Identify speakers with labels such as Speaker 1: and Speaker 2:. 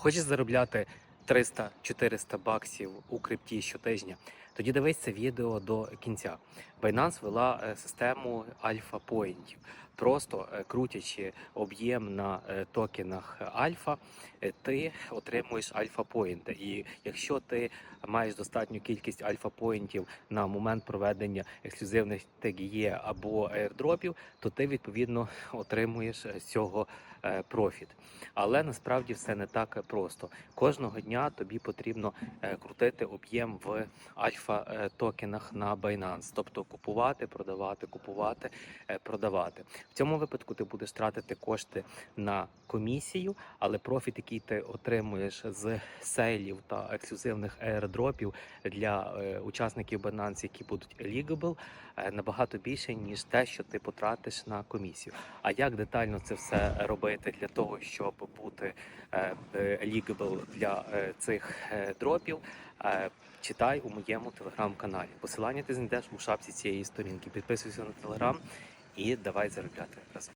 Speaker 1: Хочеш заробляти 300-400 баксів у крипті щотижня? Тоді дивись це відео до кінця. Binance вела е, систему альфа-поінтів. Просто е, крутячи об'єм на е, токенах альфа, ти отримуєш альфа-поінти. І якщо ти маєш достатню кількість альфа-поінтів на момент проведення ексклюзивних TGE або airdropів, то ти відповідно отримуєш з цього профіт. Але насправді все не так просто. Кожного дня тобі потрібно е, крутити об'єм в альфа е, токенах на Binance, тобто купувати, продавати, купувати, е, продавати. В цьому випадку ти будеш тратити кошти на комісію, але профіт, який ти отримуєш з сейлів та ексклюзивних airdropів для учасників Binance, які будуть eligible, набагато більше ніж те, що ти потратиш на комісію. А як детально це все робити для того, щоб бути eligible для цих е, дропів? е, Читай у моєму телеграм-каналі. Посилання ти знайдеш у шапці цієї сторінки. Підписуйся на телеграм і давай заробляти разом.